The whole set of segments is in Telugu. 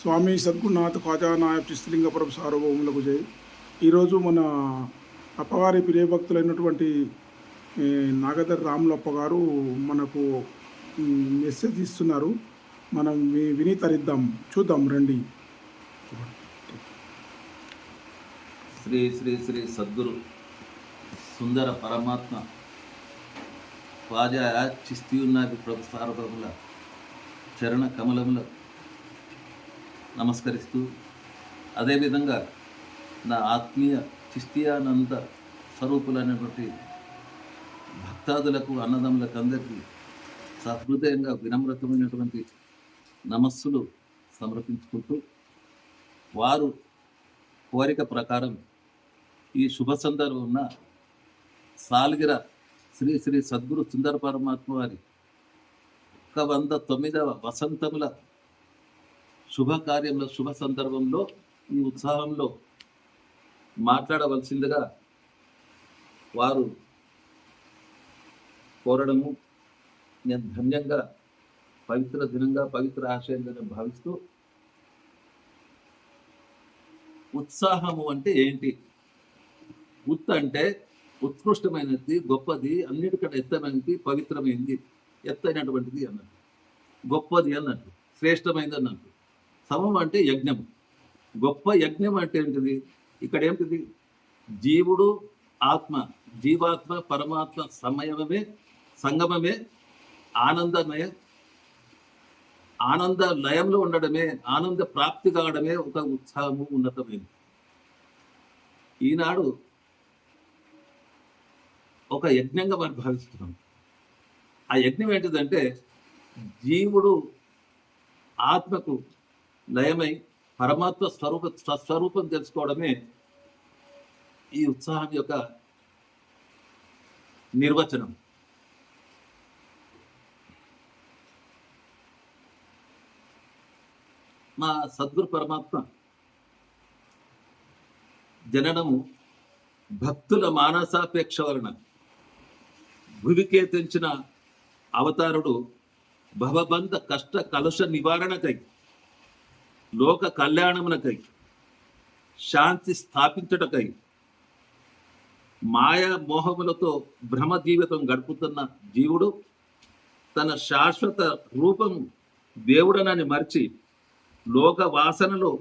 స్వామి సద్గురునాథ్ ఖాజా నాయబ్ సార్వభౌములకు జై. ఈరోజు మన అప్పగారి ప్రియభక్తులైనటువంటి నాగధర్ రాములప్ప గారు మనకు మెసేజ్ ఇస్తున్నారు. మనం విని తరిద్దాం. చూద్దాం రండి. శ్రీ శ్రీ శ్రీ సద్గురు సుందర పరమాత్మ వాజా చిస్తి ఉన్నది ప్రభు సార్వభౌముల చరణ కమలముల నమస్కరిస్తూ అదేవిధంగా నా ఆత్మీయ చిస్తియానంద స్వరూపులైనటువంటి భక్తాదులకు అన్నదమ్ములకు అందరికీ సహృదయంగా వినమ్రతమైనటువంటి నమస్సులు సమర్పించుకుంటూ వారు కోరిక ప్రకారం ఈ శుభ సందర్భమున సాలిగిర శ్రీ శ్రీ సద్గురు సుందర పరమాత్మ వారి ఒక వంద తొమ్మిదవ వసంతముల శుభ కార్యంలో శుభ సందర్భంలో ఈ ఉత్సాహంలో మాట్లాడవలసిందిగా వారు కోరడము. నేను ధన్యంగా పవిత్ర దినంగా పవిత్ర ఆశయంగా నేను భావిస్తూ ఉత్సాహము అంటే ఏంటి? ఉత్ అంటే ఉత్కృష్టమైనది గొప్పది అన్నిటికంటే ఎత్తమైనది పవిత్రమైనది ఎత్తైనటువంటిది అన్నట్టు గొప్పది అన్నట్టు శ్రేష్టమైనది అన్నట్టు సమం అంటే యజ్ఞం. గొప్ప యజ్ఞం అంటే ఏంటిది? ఇక్కడ ఏంటిది? జీవుడు ఆత్మ జీవాత్మ పరమాత్మ సమయమే సంగమమే ఆనందమయ ఆనంద లయంలో ఉండడమే ఆనంద ప్రాప్తి కావడమే ఒక ఉత్సాహము ఉన్నతమైనది ఈనాడు ఒక యజ్ఞంగా మనం భావిస్తున్నాం. ఆ యజ్ఞం ఏంటిదంటే జీవుడు ఆత్మకు లయమై పరమాత్మ స్వరూప స్వస్వరూపం తెలుసుకోవడమే ఈ ఉత్సాహం యొక్క నిర్వచనం. మా సద్గురు పరమాత్మ జననము భక్తుల మానసాపేక్ష వలన భువికే తెంచిన అవతారుడు భవబంధ కష్ట కలుష నివారణకై లోక కళ్యాణమునకై శాంతి స్థాపించుటకై మాయా మోహములతో భ్రమ జీవితం గడుపుతున్న జీవుడు తన శాశ్వత రూపం దేవుడనని మరిచి లోక వాసనలో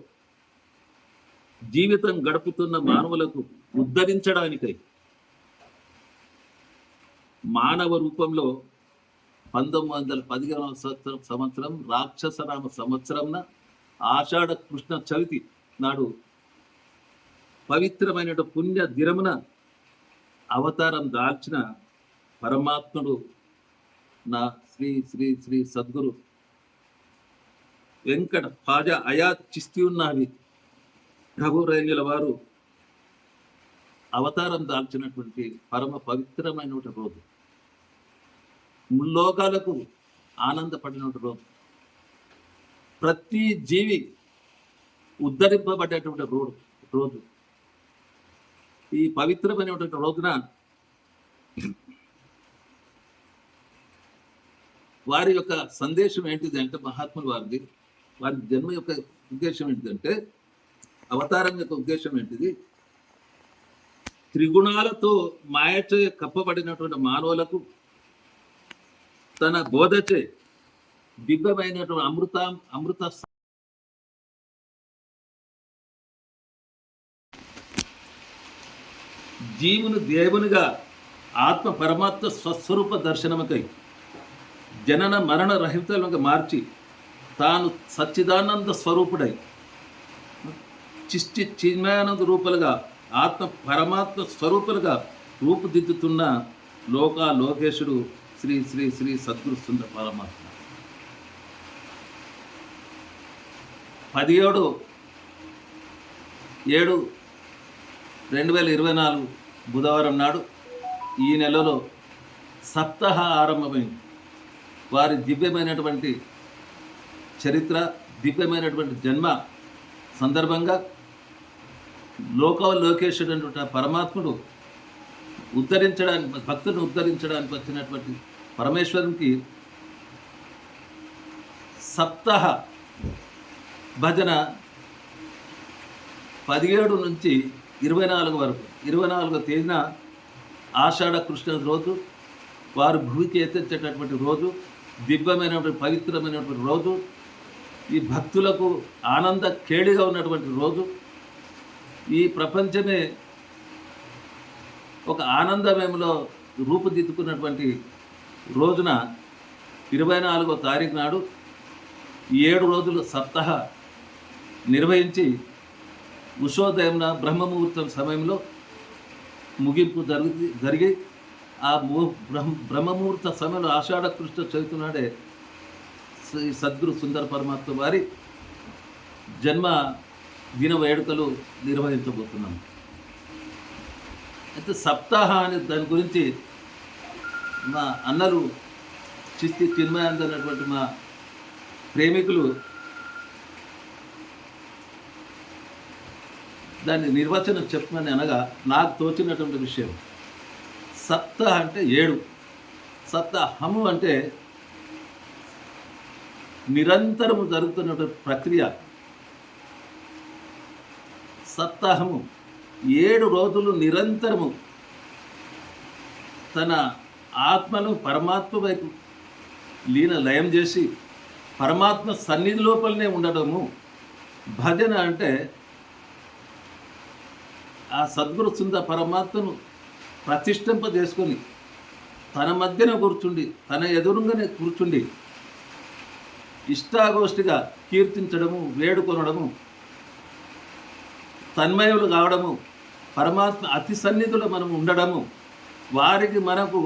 జీవితం గడుపుతున్న మానవులకు ఉద్ధరించడానికై మానవ రూపంలో పంతొమ్మిది వందల పదిహేనవ సంవత్సరం సంవత్సరం రాక్షసనామ సంవత్సరంన ఆషాఢ కృష్ణ చవితి నాడు పవిత్రమైన పుణ్య దిరమున అవతారం దాల్చిన పరమాత్ముడు నా శ్రీ శ్రీ శ్రీ సద్గురు వెంకట ఖాజా అయా చిస్తి ఉన్నవి రఘురేణుల వారు అవతారం దాల్చినటువంటి పరమ పవిత్రమైనటువంటి రోజు. ముల్లోకాలకు ఆనందపడినటువంటి రోజు. ప్రతి జీవి ఉద్ధరింపబడేటువంటి రోజు రోజు. ఈ పవిత్రమైనటువంటి రోజున వారి యొక్క సందేశం ఏంటిది అంటే మహాత్ములు వారిది. వారి జన్మ యొక్క ఉద్దేశం ఏంటిదంటే అవతారం యొక్క ఉద్దేశం ఏంటిది? త్రిగుణాలతో మాయచే కప్పబడినటువంటి మానవులకు తన బోధచే దివ్యమైనటువంటి అమృత అమృత జీవుని దేవునిగా ఆత్మ పరమాత్మ స్వస్వరూప దర్శనముకై జనన మరణ రహితులుగా మార్చి తాను సచ్చిదానంద స్వరూపుడై చిష్టి చిన్మయానంద రూపలుగా ఆత్మ పరమాత్మ స్వరూపులుగా రూపుదిద్దుతున్న లోకా లోకేశుడు శ్రీ శ్రీ శ్రీ సద్గురు సుందర పరమాత్మ. పదిహేడు ఏడు రెండు వేల ఇరవై నాలుగు బుధవారం నాడు ఈ నెలలో సప్తాహ ఆరంభమైంది. వారి దివ్యమైనటువంటి చరిత్ర దివ్యమైనటువంటి జన్మ సందర్భంగా లోక లోకేశుడు పరమాత్ముడు ఉద్ధరించడానికి భక్తుని ఉద్ధరించడానికి వచ్చినటువంటి పరమేశ్వరునికి సప్తాహ భజన పదిహేడు నుంచి ఇరవై నాలుగు వరకు. ఇరవై నాలుగో తేదీన ఆషాఢ కృష్ణ రోజు వారు భూమికి ఎత్తించేటటువంటి రోజు దివ్యమైనటువంటి పవిత్రమైనటువంటి రోజు ఈ భక్తులకు ఆనంద కేడిగా ఉన్నటువంటి రోజు. ఈ ప్రపంచమే ఒక ఆనందమయంలో రూపుదిద్దుకున్నటువంటి రోజున ఇరవై నాలుగో తారీఖు నాడు ఏడు రోజులు సప్తాహ నిర్వహించి ఉషోదయంన బ్రహ్మముహూర్తం సమయంలో ముగింపు జరిగి జరిగి ఆ బ్రహ్మముహూర్త సమయంలో ఆషాఢ కృష్ణ చదువుతున్నాడే శ్రీ సద్గురు సుందర పరమాత్మ వారి జన్మ దిన వేడుకలు నిర్వహించబోతున్నాం. అయితే సప్తాహ అనే దాని గురించి మా అన్నలు చిస్తి చిన్మయాంద్ అన్నటువంటి మా ప్రేమికులు దాని నిర్వచనం చెప్పమని అనగా నాకు తోచినటువంటి విషయం. సప్త అంటే ఏడు. సత్తహము అంటే నిరంతరము జరుగుతున్నటువంటి ప్రక్రియ. సప్తాహము ఏడు రోజులు నిరంతరము తన ఆత్మను పరమాత్మ వైపు లీన లయం చేసి పరమాత్మ సన్నిధి లోపలనే ఉండడము. భజన అంటే ఆ సద్గురు సుంద పరమాత్మను ప్రతిష్ఠింపజేసుకొని తన మధ్యన కూర్చుండి తన ఎదురుగానే కూర్చుండి ఇష్టాగోష్ఠిగా కీర్తించడము వేడుకొనడము తన్మయులు కావడము పరమాత్మ అతి సన్నిధిలో మనం ఉండడము వారికి మనకు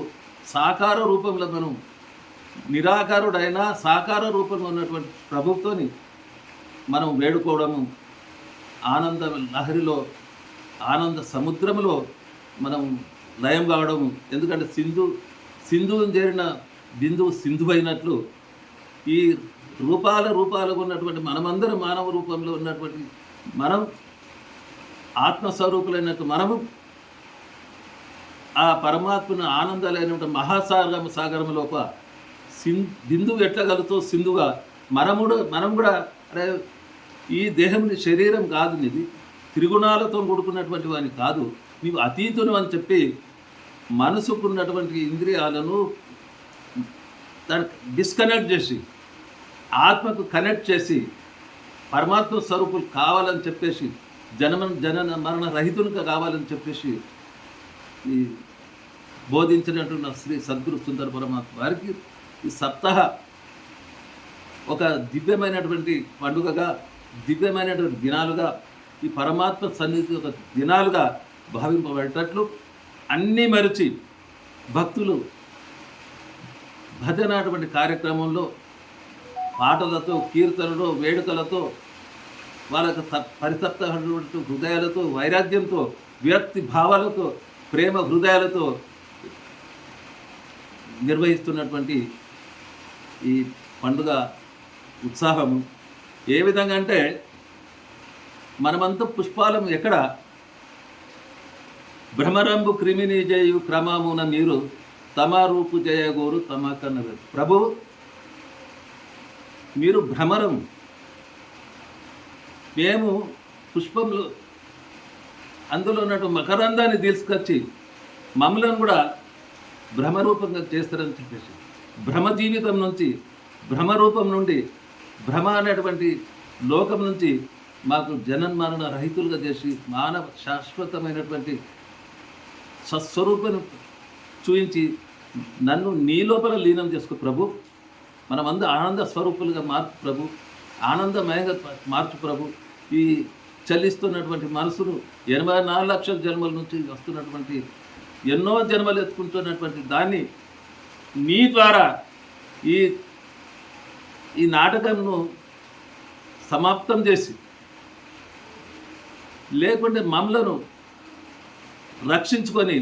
సాకార రూపంలో మనం నిరాకారుడైనా సాకార రూపంలో ఉన్నటువంటి ప్రభుత్వాన్ని మనం వేడుకోవడము ఆనంద లహరిలో ఆనంద సముద్రంలో మనం లయం కావడం ఎందుకంటే సింధు సింధువుని చేరిన బిందువు సింధు అయినట్లు ఈ రూపాల రూపాలకు ఉన్నటువంటి మనమందరం మానవ రూపంలో ఉన్నటువంటి మనం ఆత్మస్వరూపులైనట్టు మనము ఆ పరమాత్మను ఆనందాలైనటువంటి మహాసాగరం సాగరం లోప సిం బిందువు ఎట్లగలుగుతో సింధుగా మనముడు మనం కూడా అరే ఈ దేహంని శరీరం కాదు ఇది త్రిగుణాలతో కూడుకున్నటువంటి వాని కాదు. నీవు అతీతుని అని చెప్పి మనసుకున్నటువంటి ఇంద్రియాలను దానికి డిస్కనెక్ట్ చేసి ఆత్మకు కనెక్ట్ చేసి పరమాత్మ స్వరూపులు కావాలని చెప్పేసి జనమ జనన మరణ రహితునిగా కావాలని చెప్పేసి ఈ బోధించినటువంటి శ్రీ సద్గురు సుందర పరమాత్మ వారికి ఈ సప్తాహ ఒక దివ్యమైనటువంటి పండుగగా దివ్యమైనటువంటి దినాలుగా ఈ పరమాత్మ సన్నిధి ఒక దినాలుగా భావింపబడేటట్లు అన్నీ మరిచి భక్తులు భజన అటువంటి కార్యక్రమంలో పాటలతో కీర్తనలో వేడుకలతో వాళ్ళకు త- హృదయాలతో వైరాగ్యంతో వ్యక్తి భావాలతో ప్రేమ హృదయాలతో నిర్వహిస్తున్నటువంటి ఈ పండుగ ఉత్సాహము. ఏ విధంగా అంటే మనమంతా పుష్పాలం ఎక్కడ? భ్రమరంబు క్రిమిని జయు క్రమమున మీరు తమారూపు జయగోరు తమ కన్నది ప్రభు మీరు భ్రమరం. మేము పుష్పంలో అందులో ఉన్నట్టు మకరందాన్ని తీసుకొచ్చి మమ్మలను కూడా భ్రమరూపంగా చేస్తారని చెప్పేసి భ్రమ జీవితం నుంచి భ్రమరూపం నుండి భ్రమ అనేటువంటి లోకం నుంచి మాకు జనన్మరణ రహితులుగా చేసి మానవ శాశ్వతమైనటువంటి సస్వరూపం చూపించి నన్ను నీ లోపల లీనం చేసుకో ప్రభు. మనమందరూ ఆనంద స్వరూపులుగా మార్చు ప్రభు. ఆనందమయంగా మార్చు ప్రభు. ఈ చలిస్తున్నటువంటి మనసును ఎనభై నాలుగు లక్షల జన్మల నుంచి వస్తున్నటువంటి ఎన్నో జన్మలు ఎత్తుకుంటున్నటువంటి దాన్ని నీ ద్వారా ఈ ఈ నాటకంను సమాప్తం చేసి లేకుంటే మమ్మలను రక్షించుకొని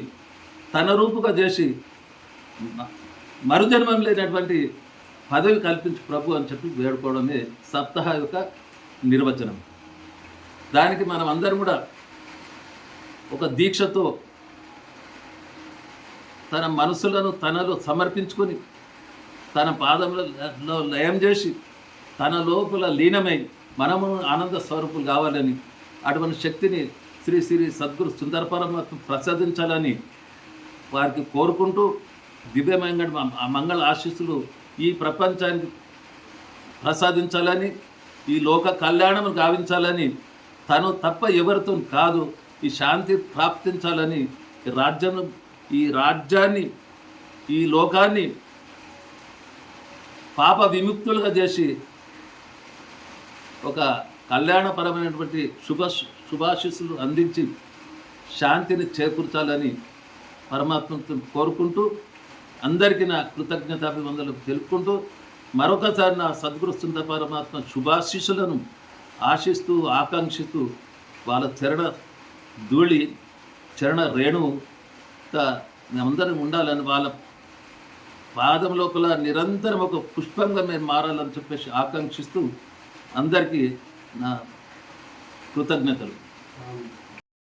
తన రూపుగా చేసి మరుజన్మం లేనటువంటి పదవి కల్పించు ప్రభు అని చెప్పి వేడుకోవడమే సప్తాహ యొక్క నిర్వచనం. దానికి మనం అందరం కూడా ఒక దీక్షతో తన మనసులను తనలో సమర్పించుకొని తన పాదములలో లయం చేసి తన లోపల లీనమై మనము ఆనంద స్వరూపులు కావాలని అటువంటి శక్తిని శ్రీ శ్రీ సద్గురు సుందర పరమాత్మ ప్రసాదించాలని వారికి కోరుకుంటూ దివ్యమైన మంగళ ఆశీస్సులు ఈ ప్రపంచానికి ప్రసాదించాలని ఈ లోక కళ్యాణము గావించాలని తను తప్ప ఎవరితో కాదు ఈ శాంతి ప్రాప్తించాలని ఈ రాజ్యం ఈ రాజ్యాన్ని ఈ లోకాన్ని పాప విముక్తులుగా చేసి ఒక కళ్యాణపరమైనటువంటి శుభ శుభాశిస్సులు అందించి శాంతిని చేకూర్చాలని పరమాత్మతో కోరుకుంటూ అందరికీ నా కృతజ్ఞతాభివందనలు తెలుపుకుంటూ మరొకసారి నా సద్గురు పరమాత్మ శుభాశీస్సులను ఆశిస్తూ ఆకాంక్షిస్తూ వాళ్ళ చరణ ధూళి చరణ రేణుగా అందరం ఉండాలని వాళ్ళ పాదం లోపల నిరంతరం ఒక పుష్పంగా మేము మారాలని చెప్పేసి ఆకాంక్షిస్తూ అందరికీ నా కృతజ్ఞతలు.